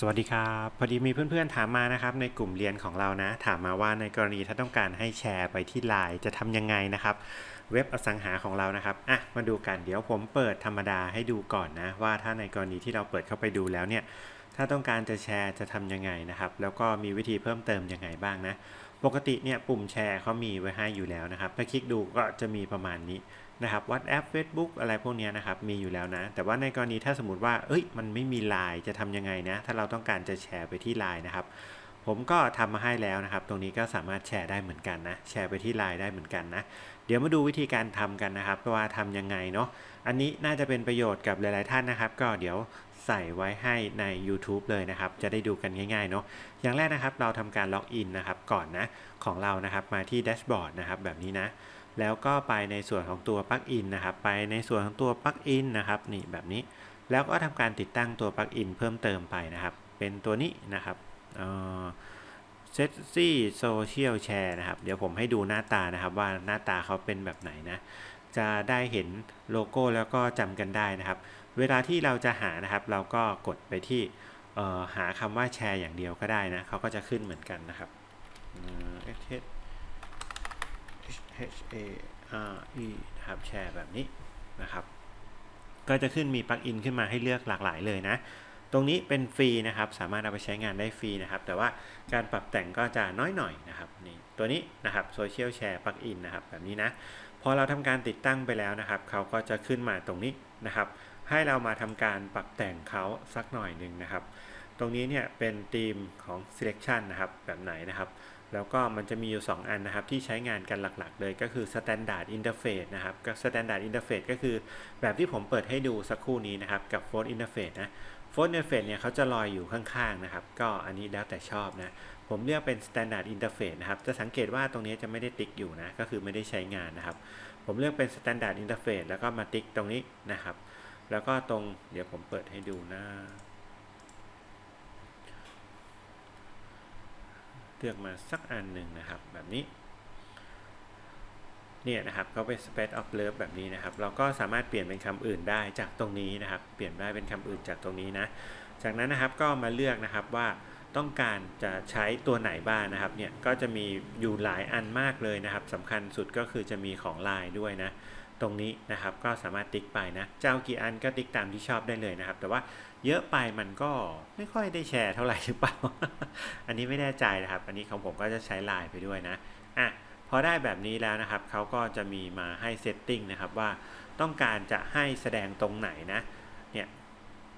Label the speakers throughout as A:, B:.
A: สวัสดีครับ พอดีมีเพื่อนๆถามมานะครับในกลุ่มเรียนของเรานะ ถามมาว่าในกรณีถ้าต้องการให้แชร์ไปที่ไลน์จะทำยังไงนะครับ เว็บอสังหาของเรานะครับอะมาดูกันเดี๋ยวผมเปิดธรรมดาให้ดูก่อนนะ ว่าถ้าในกรณีที่เราเปิดเข้าไปดูแล้วเนี่ย ถ้าต้องการจะแชร์จะทำยังไงนะครับ แล้วก็มีวิธีเพิ่มเติมยังไงบ้างนะ ปกติเนี่ยปุ่มแชร์เขามีไว้ให้อยู่แล้วนะครับถ้าคลิกดูก็จะมีประมาณนี้ นะครับ WhatsApp Facebook อะไรพวกนี้นะครับ มีอยู่แล้วนะ แต่ว่าในกรณีถ้าสมมติว่า เอ้ย มันไม่มีไลน์จะทำยังไงนะ ถ้าเราต้องการจะแชร์ไปที่ไลน์นะครับ ผมก็ทำมาให้แล้วนะครับ ตรงนี้ก็สามารถแชร์ได้เหมือนกันนะ แชร์ไปที่ไลน์ได้เหมือนกันนะ เดี๋ยวมาดูวิธีการทำกันนะครับว่าทำยังไงเนาะ อันนี้น่าจะเป็นประโยชน์กับหลาย ๆ ท่านนะครับ ก็เดี๋ยวใส่ไว้ให้ใน YouTube เลยนะครับ จะได้ดูกันง่ายๆเนาะ อย่างแรกนะครับ เราทำการล็อกอินนะครับ ก่อนนะ ของเรานะครับ มาที่แดชบอร์ดนะครับ แบบนี้นะ แล้วก็ไปในส่วนของตัวปลั๊กอินนะครับ ไปในส่วนของตัวปลั๊กอินนะครับนี่แบบนี้ แล้วก็ทำการติดตั้งตัวปลั๊กอินเพิ่มเติมไปนะครับ เป็นตัวนี้นะครับเซตซี่โซเชียลแชร์นะครับ เดี๋ยวผมให้ดูหน้าตานะครับว่าหน้าตาเขาเป็นแบบไหนนะ จะได้เห็นโลโก้แล้วก็จำกันได้นะครับ เวลาที่เราจะหานะครับ เราก็กดไปที่หาคำว่าแชร์อย่างเดียวก็ได้นะเขาก็จะขึ้นเหมือนกันนะครับ h H A R E นะครับแชร์แบบนี้นะครับ ก็จะขึ้นมีปลั๊กอินขึ้นมาให้เลือกหลากหลายเลยนะ ตรงนี้เป็นฟรีนะครับ สามารถเอาไปใช้งานได้ฟรีนะครับ แต่ว่าการปรับแต่งก็จะน้อยหน่อยนะครับนี่ตัวนี้นะครับโซเชียลแชร์ปลั๊กอินนะครับแบบนี้นะพอเราทำการติดตั้งไปแล้วนะครับ เขาก็จะขึ้นมาตรงนี้นะครับ ให้เรามาทำการปรับแต่งเขาสักหน่อยหนึ่งนะครับ ตรงนี้เนี่ยเป็นธีมของ selection นะครับแบบไหนนะครับ แล้วก็มันจะมีอยู่ 2 อันนะครับ ที่ใช้งานกันหลักๆ เลยก็คือ Standard Interface นะครับก็ Standard Interface ก็คือแบบที่ผมเปิดให้ดูสักครู่นี้นะครับ กับ f o r c e Interface นะ f o r c e Interface เนี่ยเขาจะลอยอยู่ข้างๆนะครับ ก็อันนี้แล้วแต่ชอบนะ ผมเลือกเป็น Standard Interface นะครับ จะสังเกตว่าตรงนี้จะไม่ได้ติ๊กอยู่นะ ก็คือไม่ได้ใช้งานนะครับ ผมเลือกเป็น Standard Interface แล้วก็มาติ๊กตรงนี้นะครับ แล้วก็ตรงเดี๋ยวผมเปิดให้ดูนะ เลือกมาสักอันหนึ่งนะครับ แบบนี้ เนี่ยนะครับก็เป็น space of love แบบนี้นะครับ เราก็สามารถเปลี่ยนเป็นคำอื่นได้จากตรงนี้นะครับ เปลี่ยนได้เป็นคำอื่นจากตรงนี้นะ จากนั้นนะครับก็มาเลือกนะครับว่าต้องการจะใช้ตัวไหนบ้างนะครับเนี่ยก็จะมีอยู่หลายอันมากเลยนะครับสำคัญสุดก็คือจะมีของลายด้วยนะ ตรงนี้นะครับก็สามารถติ๊กไปนะ เจ้ากี่อันก็ติ๊กตามที่ชอบได้เลยนะครับ แต่ว่าเยอะไปมันก็ไม่ค่อยได้แชร์เท่าไหร่หรือเปล่า อันนี้ไม่แน่ใจนะครับ อันนี้ของผมก็จะใช้ไลน์ไปด้วยนะอะพอได้แบบนี้แล้วนะครับเขาก็จะมีมาให้เซตติ้งนะครับว่าต้องการจะให้แสดงตรงไหนนะเนี่ย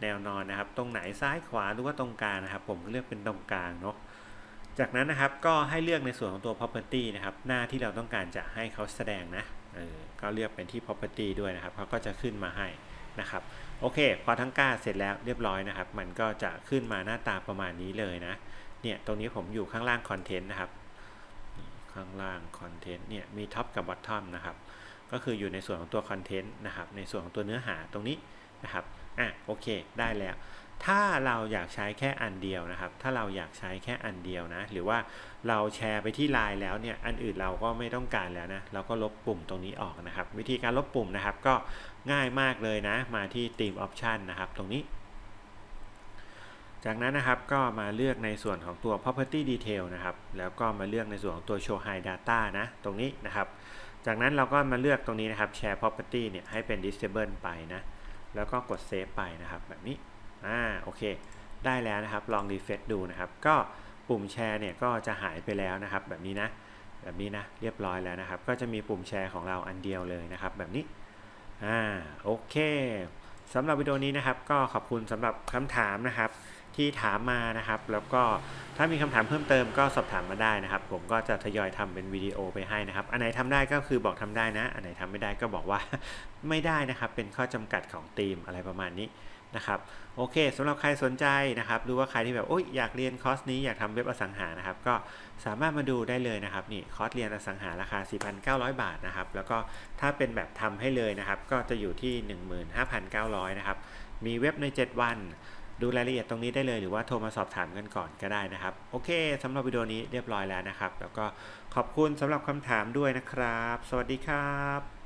A: แนวนอนนะครับ ตรงไหนซ้ายขวาหรือว่าตรงกลางนะครับ ผมก็เลือกเป็นตรงกลางเนาะจากนั้นนะครับก็ให้เลือกในส่วนของตัว property นะครับ หน้าที่เราต้องการจะให้เขาแสดงนะ ออก็เลือกเป็นที่ property ด้วยนะครับเขาก็จะขึ้นมาให้นะครับโอเค พอทั้งก้าเสร็จแล้วเรียบร้อยนะครับ มันก็จะขึ้นมาหน้าตาประมาณนี้เลยนะเนี่ยตรงนี้ผมอยู่ข้างล่างคอนเทนต์นะครับ ข้างล่างคอนเทนต์เนี่ยมีท็อปกับบอททอมนะครับก็คืออยู่ในส่วนของตัวคอนเทนต์นะครับในส่วนของตัวเนื้อหาตรงนี้นะครับอะโอเค ได้แล้ว ถ้าเราอยากใช้แค่อันเดียวนะครับ ถ้าเราอยากใช้แค่อันเดียวนะ หรือว่าเราแชร์ไปที่ไลน์แล้วเนี่ย อันอื่นเราก็ไม่ต้องการแล้วนะ เราก็ลบปุ่มตรงนี้ออกนะครับ วิธีการลบปุ่มนะครับก็ง่ายมากเลยนะ มาที่ Theme Option นะครับ ตรงนี้ จากนั้นนะครับก็มาเลือกในส่วนของตัว property detail นะครับ แล้วก็มาเลือกในส่วนของตัว show high data นะ ตรงนี้นะครับ จากนั้นเราก็มาเลือกตรงนี้นะครับ share property เนี่ยให้เป็น disable ไปนะ แล้วก็กด save ไปนะครับ แบบนี้ อ่าโอเค ได้แล้วนะครับลองรีเฟซดูนะครับ ก็ปุ่มแชร์เนี่ยก็จะหายไปแล้วนะครับ แบบนี้นะแบบนี้นะเรียบร้อยแล้วนะครับ ก็จะมีปุ่มแชร์ของเราอันเดียวเลยนะครับ แบบนี้อ่าโอเคสำหรับวิดีโอนี้นะครับ ก็ขอบคุณสำหรับคำถามนะครับ ที่ถามมานะครับ แล้วก็ถ้ามีคำถามเพิ่มเติมก็สอบถามมาได้นะครับ ผมก็จะทยอยทำเป็นวิดีโอไปให้นะครับ อันไหนทำได้ก็คือบอกทำได้นะ อันไหนทำไม่ได้ก็บอกว่าไม่ได้นะครับ เป็นข้อจำกัดของทีมอะไรประมาณนี้นะครับโอเคสำหรับใครสนใจนะครับหรือว่าใครที่แบบโอ้ยอยากเรียนคอร์สนี้อยากทำเว็บอสังหานะครับ ก็สามารถมาดูได้เลยนะครับนี่คอร์สเรียนอสังหาราคา 4,900 บาทนะครับ แล้วก็ถ้าเป็นแบบทำให้เลยนะครับ ก็จะอยู่ที่ 15,900 นะครับ มีเว็บใน 7 วัน ดูรายละเอียดตรงนี้ได้เลยหรือว่าโทรมาสอบถามกันก่อนก็ได้นะครับ โอเคสำหรับวิดีโอนี้เรียบร้อยแล้วนะครับ แล้วก็ขอบคุณสำหรับคำถามด้วยนะครับ สวัสดีครับ